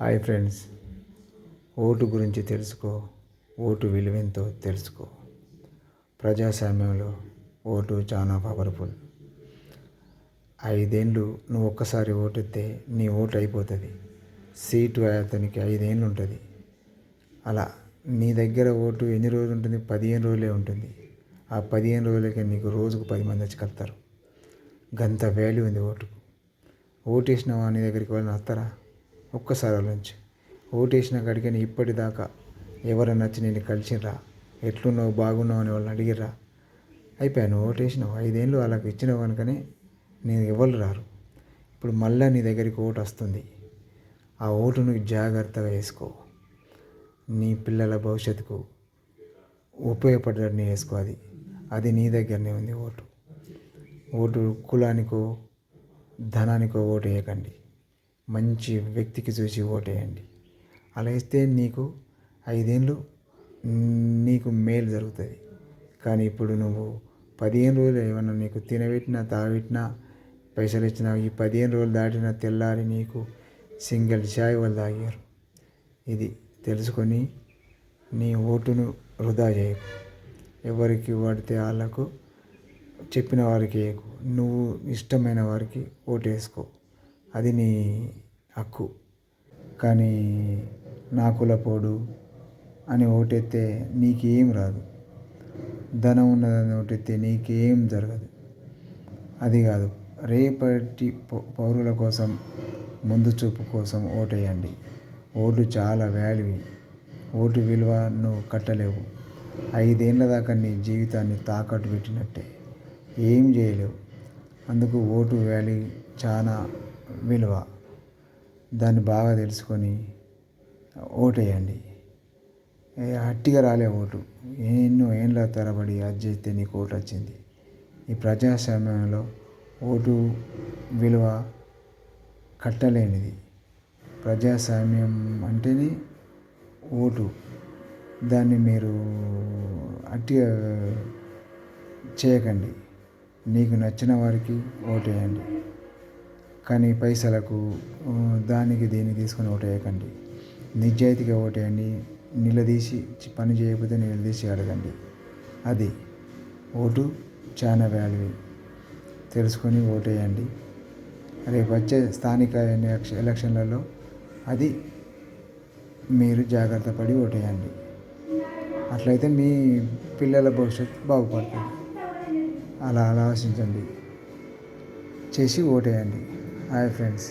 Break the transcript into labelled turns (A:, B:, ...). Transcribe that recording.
A: Hi friends. Vote గురించి తెలుసుకో vote విలువెంతో తెలుసుకో. ప్రజాస్వామ్యంలో ఓటు చాలా పవర్ఫుల్ ఐదేండ్లు నువ్వు ఒక్కసారి ఓటెత్తే నీ ఓటు అయిపోతుంది. సీటు అతనికి ఐదేళ్ళు ఉంటుంది. అలా నీ దగ్గర ఓటు ఎన్ని రోజులు ఉంటుంది? పదిహేను రోజులే ఉంటుంది. ఆ పదిహేను రోజులకే నీకు రోజుకు పది మంది వచ్చి కలుతారు. గంత వాల్యూ ఉంది ఓటుకు. ఓటు వేసిన నీ దగ్గరికి వాళ్ళని వస్తారా ఒక్కసారి ఆలోచించు. ఓటు వేసిన కాడికి ఇప్పటిదాకా ఎవరైనా వచ్చి నేను కలిసిర్రా? ఎట్లున్నావు? బాగున్నావు అని వాళ్ళని అడిగిర్రా? అయిపోయాను ఓటేసినావు. ఐదేళ్ళు వాళ్ళకి ఇచ్చినావు కనుకనే నేను ఎవరు రారు. ఇప్పుడు మళ్ళీ నీ దగ్గరికి ఓటు వస్తుంది. ఆ ఓటును జాగ్రత్తగా వేసుకో. నీ పిల్లల భవిష్యత్తుకు ఉపయోగపడేటట్టు వేసుకో. అది అది నీ దగ్గరనే ఉంది ఓటు. ఓటు కులానికో ధనానికో ఓటు వేయకండి. మంచి వ్యక్తికి చూసి ఓటేయండి. అలా ఇస్తే నీకు ఐదేళ్ళు నీకు మేలు జరుగుతుంది. కానీ ఇప్పుడు నువ్వు పదిహేను రోజులు ఏమన్నా నీకు తినబెట్టినా తాగబెట్టినా పైసలు ఇచ్చినా ఈ పదిహేను రోజులు దాటిన తెల్లారి నీకు సింగిల్ చాయ్ వాళ్ళు తాగారు. ఇది తెలుసుకొని నీ ఓటును వృధా చేయకు. ఎవరికి పడితే వాళ్ళకు చెప్పిన వారికి వేయకు. నువ్వు ఇష్టమైన వారికి ఓటు వేసుకో. అది నీ హక్కు. కానీ నా కులపోడు అని ఓటెత్తే నీకేం రాదు. ధనం ఉన్నదని ఓటెత్తే నీకేం జరగదు. అది కాదు రేపటి పౌరుల కోసం ముందు చూపు కోసం ఓటేయండి. ఓటు చాలా వాల్యూ. ఓటు విలువ నువ్వు కట్టలేవు. ఐదేళ్ళ దాకా నీ జీవితాన్ని తాకట్టు పెట్టినట్టే. ఏం చేయలేవు. అందుకు ఓటు వాల్యూ చాలా విలువ దాన్ని బాగా తెలుసుకొని ఓటేయండి. హట్టిగా రాలే ఓటు. ఎన్నో ఏండ్ల తరబడి అది చేస్తే నీకు ఓటు వచ్చింది. ఈ ప్రజాస్వామ్యంలో ఓటు విలువ కట్టలేనిది. ప్రజాస్వామ్యం అంటేనే ఓటు. దాన్ని మీరు అట్టిగా చేయకండి. నీకు నచ్చిన వారికి ఓటేయండి. కానీ పైసలకు దానికి దీన్ని తీసుకొని ఓటేయకండి. నిజాయితీగా ఓటేయండి. నిలదీసి పని చేయకపోతే నిలదీసి అడగండి. అది ఓటు చాలా వాల్యూ. తెలుసుకొని ఓటేయండి. రేపు వచ్చే స్థానిక ఎలక్షన్లలో అది మీరు జాగ్రత్త పడి ఓటేయండి. అట్లయితే మీ పిల్లల భవిష్యత్తు బాగుపడుతుంది. అలా ఆలోచించండి. చేసి ఓటేయండి. Hi friends